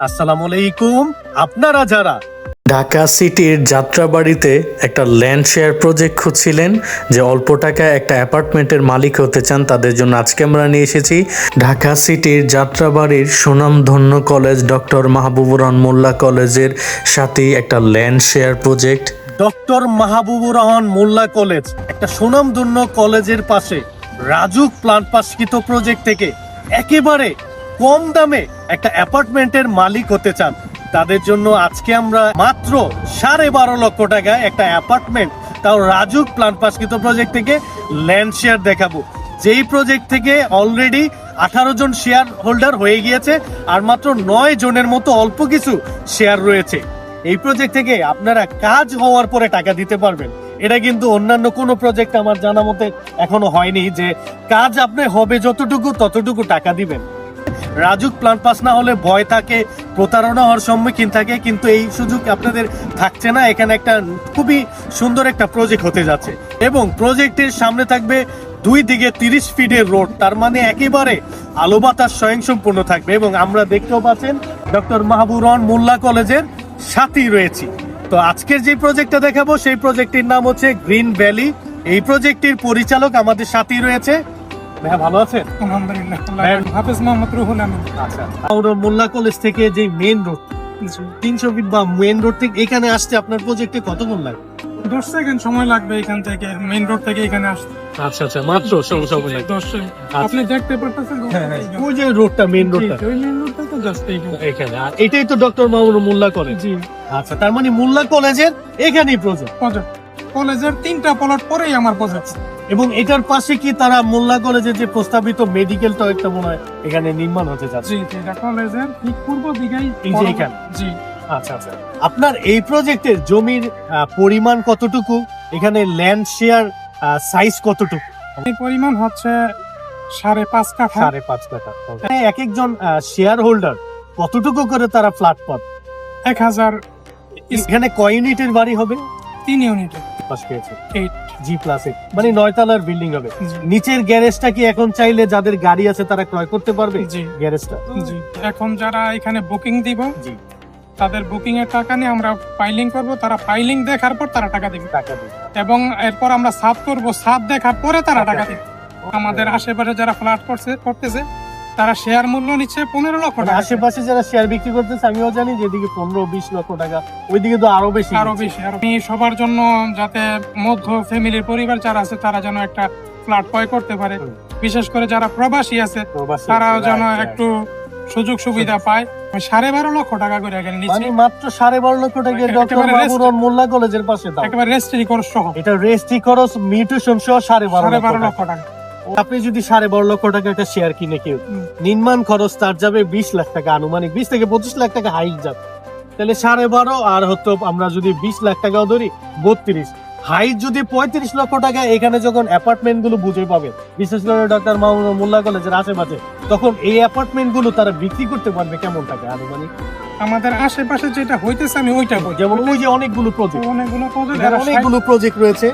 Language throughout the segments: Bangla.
আসসালামু আলাইকুম আপনারা যারা? ঢাকা সিটির যাত্রাবাড়িতে একটা ল্যান্ড শেয়ার প্রজেক্ট খুঁজছিলেন যে অল্প টাকায় একটা অ্যাপার্টমেন্টের মালিক হতে চান তাদের জন্য আজকে আমরা নিয়ে এসেছি ঢাকা সিটির যাত্রাবাড়ির সুনামধন্য কলেজ ডক্টর মাহবুবুর রহমান মোল্লা কলেজের সাথেই একটা land share project. Doctor Mahbubur Rahman Mollah college একটা সুনামধন্য কলেজের পাশে রাজুক প্লান পাশকৃত প্রজেক্ট থেকে একেবারে কম দামে একটা অ্যাপার্টমেন্টের মালিক হতে চান। তাদের জন্য আজকে আমরা মাত্র সাড়ে বারো লক্ষ টাকায় একটা অ্যাপার্টমেন্ট, তাও রাজুক প্লান পাশকৃত প্রজেক্ট থেকে ল্যান্ড শেয়ার দেখাবো। যেই প্রজেক্ট থেকে অলরেডি আঠারো জন শেয়ার হোল্ডার হয়ে গিয়েছে, আর মাত্র নয় জনের মতো অল্প কিছু শেয়ার রয়েছে। এই প্রজেক্ট থেকে আপনারা কাজ হওয়ার পরে টাকা দিতে পারবেন। এটা কিন্তু অন্যান্য কোনো প্রজেক্ট আমার জানা মতে এখনও হয়নি যে কাজ আপনি হবে যতটুকু ততটুকু টাকা দিবেন। রাজুক প্ল্যান পাস না হলে ভয় থাকে, প্রতারণা হওয়ার সম্মুখীন থাকে, কিন্তু এই সুযোগ আপনাদের থাকছে না। এখানে একটা খুবই সুন্দর একটা প্রজেক্ট হতে যাচ্ছে। এবং প্রজেক্টের সামনে থাকবে দুই দিকে তিরিশ ফিটের রোড তার মানে একেবারে আলো বাতাস স্বয়ংসম্পূর্ণ থাকবে। এবং আমরা দেখতেও পাচ্ছেন ডক্টর মাহবুর রহমান মোল্লা কলেজের সাথেই রয়েছি। তো আজকের যে প্রজেক্টটা দেখাবো, সেই প্রজেক্টটির নাম হচ্ছে গ্রিন ভ্যালি এই প্রজেক্টটির পরিচালক আমাদের সাথেই রয়েছে। ভাইয়া ভালো আছেন? আলহামদুলিল্লাহ। হাফেজ মোহাম্মদ রুহুল আমিন। আচ্ছা মোল্লা কলেজ থেকে যে মেইন রোড তিনশো ফিট বা মেইন রোড থেকে এখানে আসতে আপনার প্রজেক্টে কতক্ষণ লাগে? দশ সেকেন্ড সময় লাগবে এখান থেকে মেইন রোড থেকে এখানে আসতে। আচ্ছা আচ্ছা মাত্র সময় লাগে দশ আপনি দেখতে পারতেছেন ওই যে রোডটা মেইন রোডটা ওই মেইন রোডটা তো জাস্ট এখানে আর এটাই তো ডক্টর মামুন মোল্লা কলেজ। জি। আচ্ছা তার মানে মোল্লা কলেজের এখানেই প্রজেক্ট প্রজেক্ট কলেজের তিনটা প্লট পরেই আমার প্রজেক্ট এবং এটার পাশে কি তারা মোল্লা কলেজের যে প্রস্তাবিত মেডিকেলটাও একটা মনে হয় এখানে নির্মাণ হতে যাচ্ছে? জি এটা কলেজের ঠিক পূর্ব দিকেই এই যে এখানে? জি। আচ্ছা আচ্ছা। আপনার এই প্রজেক্টের জমির পরিমাণ কতটুকু? এখানে ল্যান্ড শেয়ার সাইজ কতটুকু? এই পরিমাণ হচ্ছে সাড়ে পাঁচ কাঠা। সাড়ে পাঁচ কাঠা এক একজন শেয়ার হোল্ডার কতটুকু করে তারা ফ্ল্যাট পাবে এক হাজার এখানে কয় ইউনিটের বাড়ি হবে? তিন ইউনিটে পাশ পেয়েছে। এইট জি প্লাস মানে নয়তলার বিল্ডিং হবে। নিচের গ্যারেজটা কি এখন চাইলে যাদের গাড়ি আছে তারা ক্রয় করতে পারবে? জি। গ্যারেজটা জি। এখন যারা এখানে বুকিং দিব জি। তাদের বুকিং এর টাকা নিয়ে আমরা ফাইলিং করব। তারা ফাইলিং দেখার পর তারা টাকা দিবে। টাকা দিবে। এবং এরপর আমরা সাত করব। সাত দেখার পরে তারা টাকা দিবে। আমাদের আশেপাশে যারা ফ্ল্যাট করছে করতেছে তারা শেয়ার মূল্য নিচ্ছে পনেরো লক্ষ মানে টাকা। আশেপাশে যারা শেয়ার বিক্রি করতেছে আমিও জানি যেদিকে পনেরো বিশ লক্ষ টাকা ওইদিকে তো আরও বেশি আরও বেশি আমি সবার জন্য যাতে মধ্য ফ্যামিলির পরিবার যারা আছে তারা যেন একটা ফ্ল্যাট ক্রয় করতে পারে। বিশেষ করে যারা প্রবাসী আছে তারাও যেন. একটু সুযোগ সুবিধা পায়। সাড়ে বারো লক্ষ টাকা করে এখানে নিচ্ছি। মানে মাত্র সাড়ে বারো লক্ষ টাকা ডক্টর rest- মোল্লা কলেজের পাশে একেবারে রেজিস্ট্রি খরচ সহ। এটা রেজিস্ট্রি খরচ মিউটেশন সহ সাড়ে বারো লক্ষ টাকা। আপনি যদি সাড়ে বারো লক্ষ টাকা একটা শেয়ার কিনে কেউ নির্মাণ খরচ তার যাবে বিশ লাখ টাকা আনুমানিক বিশ থেকে পঁচিশ লাখ টাকা হাইক যাবে। তাহলে সাড়ে বারো আর হতো আমরা যদি বিশ লাখ টাকাও ধরি বত্রিশ। হাইট যদি পঁয়ত্রিশ লক্ষ টাকা এখানে যখন অ্যাপার্টমেন্টগুলো বুঝে পাবে বিশেষ করে ডক্টর মাহমুদ মোল্লা কলেজের আশেপাশে তখন এই অ্যাপার্টমেন্টগুলো তারা বিক্রি করতে পারবে কেমন টাকা আনুমানিক? আমাদের আশেপাশে যেটা হইতেছে আমি ওইটা যেমন ওই যে অনেকগুলো প্রজেক্ট অনেকগুলো এরা অনেকগুলো প্রজেক্ট রয়েছে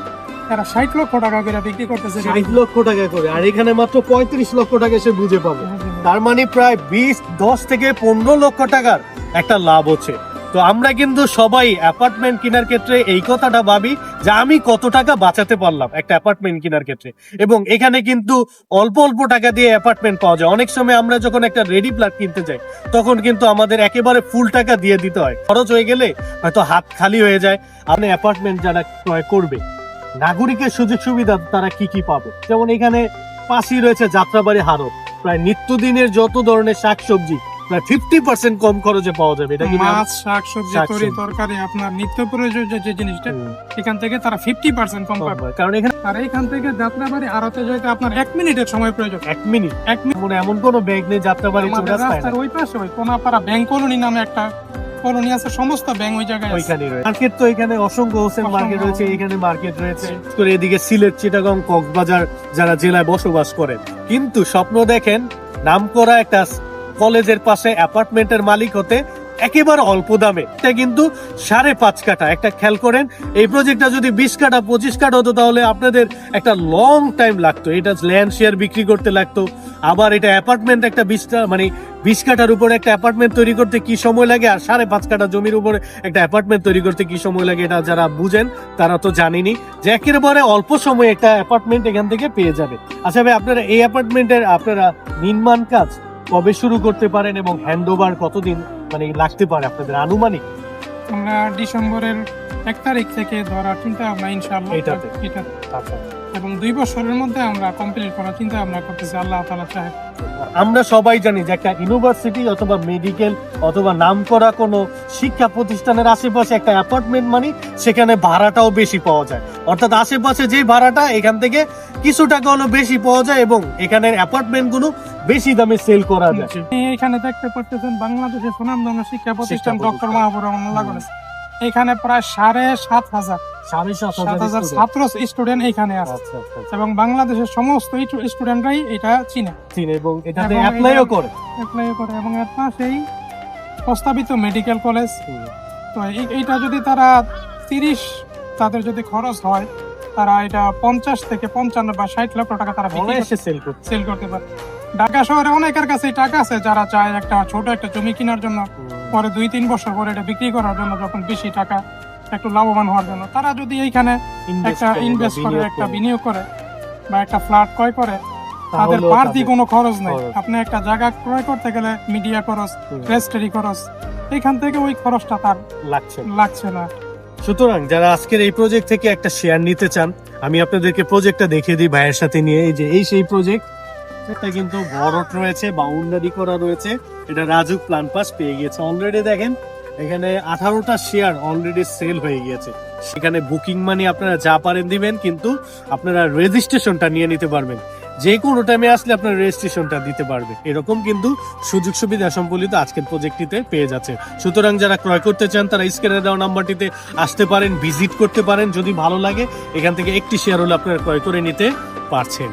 এরা ষাট লক্ষ টাকা করে বিক্রি করতেছে ষাট লক্ষ টাকা করে। আর এখানে মাত্র পঁয়ত্রিশ লক্ষ টাকা সে বুঝে পাবে। তার মানে প্রায় বিশ দশ থেকে পনেরো লক্ষ টাকার একটা লাভ হচ্ছে। তো আমরা কিন্তু সবাই অ্যাপার্টমেন্ট কেনার ক্ষেত্রে এই কথাটা ভাবি যে আমি কত টাকা বাঁচাতে পারলাম একটা অ্যাপার্টমেন্ট কেনার ক্ষেত্রে। এবং এখানে কিন্তু অল্প অল্প টাকা দিয়ে অ্যাপার্টমেন্ট পাওয়া যায়। অনেক সময় আমরা যখন একটা রেডি ফ্ল্যাট কিনতে যাই তখন কিন্তু আমাদের একেবারে ফুল টাকা দিয়ে দিতে হয়। খরচ হয়ে গেলে হয়তো হাত খালি হয়ে যায়। আপনি অ্যাপার্টমেন্ট যারা ক্রয় করবে নাগরিকের সুযোগ সুবিধা তারা কি কি পাবে? যেমন এখানে পাশেই রয়েছে যাত্রাবাড়ি হারত প্রায় নিত্যদিনের যত ধরনের শাকসবজি প্রায় ফিফটি পার্সেন্ট কম খরচে পাওয়া যাবে। এটা মাছ শাক সবজি শাকসবজি। তরি তরকারি আপনার নিত্য প্রয়োজনীয় যে জিনিসটা এখান থেকে তারা ফিফটি পার্সেন্ট কম পাবে। কারণ এখানে আর এইখান থেকে যাত্রাবাড়ি আড়তে যেতে আপনার এক মিনিটের সময় প্রয়োজন। এক মিনিট। এক মিনিট। মানে এমন কোন ব্যাগ নেই যাত্রাবাড়ি রাস্তার ওই পাশে ওই কোনাপাড়া ব্যাংক কলোনি নামে একটা কলোনি আছে সমস্ত ব্যাংক ওই জায়গায় ওইখানে মার্কেট তো এখানে অসংখ্য হোসেন মার্কেট রয়েছে এখানে মার্কেট রয়েছে। তো এদিকে সিলেট চিটাগং কক্সবাজার যারা জেলায় বসবাস করেন কিন্তু স্বপ্ন দেখেন নাম করা একটা কলেজের পাশে অ্যাপার্টমেন্টের মালিক হতে একেবারে অল্প দামে। এটা কিন্তু সাড়ে পাঁচ কাটা একটা খেয়াল করেন, এই প্রজেক্টটা যদি বিশ কাটা পঁচিশ কাঠা হতো, তাহলে আপনাদের একটা লং টাইম লাগতো। এটা ল্যান্ড শেয়ার বিক্রি করতে লাগতো। আবার এটা অ্যাপার্টমেন্ট একটা বিশটা মানে বিশ কাটার উপরে একটা অ্যাপার্টমেন্ট তৈরি করতে কি সময় লাগে? আর সাড়ে পাঁচ কাটা জমির উপরে একটা অ্যাপার্টমেন্ট তৈরি করতে কি সময় লাগে, এটা যারা বুঝেন, তারা তো জানেনি যে একেবারে অল্প সময়ে একটা অ্যাপার্টমেন্ট এখান থেকে পেয়ে যাবে। আচ্ছা ভাই, আপনারা এই অ্যাপার্টমেন্টের আপনারা নির্মাণ কাজ কবে শুরু করতে পারেন এবং হ্যান্ড ওভার কতদিন? মানে লাগতে পারে আপনাদের আনুমানিক? আমরা ডিসেম্বরের এক তারিখ থেকে ধরা চিন্তা ভাবনা ইনশাআল্লাহ। এইটাতে? এটা। আচ্ছা। এবং দুই বছরের মধ্যে আমরা কমপ্লিট করার চিন্তা ভাবনা করতেছি আল্লাহ তালা চাহে। আমরা সবাই জানি যে একটা ইউনিভার্সিটি অথবা মেডিকেল অথবা নামকরা কোনো শিক্ষা প্রতিষ্ঠানের আশেপাশে একটা অ্যাপার্টমেন্ট মানে সেখানে ভাড়াটাও বেশি পাওয়া যায়। অর্থাৎ আশেপাশে যে ভাড়াটা এখান থেকে কিছু টাকা হলো বেশি পাওয়া যায় এবং এখানের অ্যাপার্টমেন্টগুলো বেশি দামে সেল করা যায়। এখানে দেখতে পাচ্ছেন বাংলাদেশের সুনামধন্য শিক্ষা প্রতিষ্ঠান ডক্টর। মাহবুব রহমানুল্লাহ কলেজ এখানে প্রায় সাড়ে সাত হাজার ছাত্র স্টুডেন্ট এখানে আছে। আচ্ছা, আচ্ছা, আচ্ছা। এবং বাংলাদেশের সমস্ত স্টুডেন্টরাই এটা চিনে। চিনে এবং এটাতে অ্যাপ্লাইও করে। এবং এর পাশেই প্রস্তাবিত মেডিকেল কলেজ তো এই- এইটা যদি তারা তিরিশ তাদের যদি খরচ হয় তারা এটা পঞ্চাশ থেকে পঞ্চান্ন বা ষাট লক্ষ টাকা তারা সেল করতে সেল করতে পারে। ঢাকা শহরে অনেকের কাছে টাকা আছে যারা চায় একটা ছোট একটা জমি কেনার জন্য। পরে দুই তিন বছর পরে এটা বিক্রি করার জন্য যখন বেশি টাকা একটু লাভবান হওয়ার জন্য। তারা যদি এইখানে একটা ইনভেস্ট করে একটা বিনিয়োগ করে বা একটা ফ্ল্যাট ক্রয় করে তাদের বাড়তি কোনো খরচ নেই। আপনি একটা জায়গা ক্রয় করতে গেলে মিডিয়া খরচ রেজিস্ট্রি খরচ এখান থেকে ওই খরচটা তার লাগছে লাগছে না। সুতরাং যারা আজকের এই প্রজেক্ট থেকে একটা শেয়ার নিতে চান, আমি আপনাদেরকে প্রজেক্টটা দেখিয়ে দিই ভাইয়ের সাথে নিয়ে। এই যে, এই সেই প্রজেক্ট এটা কিন্তু ভরট রয়েছে বাউন্ডারি করা রয়েছে। এটা রাজুক প্ল্যান পাস পেয়ে গিয়েছে অলরেডি দেখেন। এখানে আঠারোটা শেয়ার অলরেডি সেল হয়ে গিয়েছে। সেখানে বুকিং মানি আপনারা যা পারেন দিবেন, কিন্তু আপনারা রেজিস্ট্রেশনটা নিয়ে নিতে পারবেন। যে কোনো টাইমে আসলে আপনার রেজিস্ট্রেশনটা দিতে পারবে। এরকম কিন্তু সুযোগ সুবিধা সম্বলিত আজকের প্রজেক্টটিতে পেয়ে যাচ্ছে। সুতরাং যারা ক্রয় করতে চান, তারা স্ক্রিনে দেওয়া নাম্বারটিতে আসতে পারেন ভিজিট করতে পারেন। যদি ভালো লাগে, এখান থেকে একটি শেয়ার হলে আপনারা ক্রয় করে নিতে পারছেন।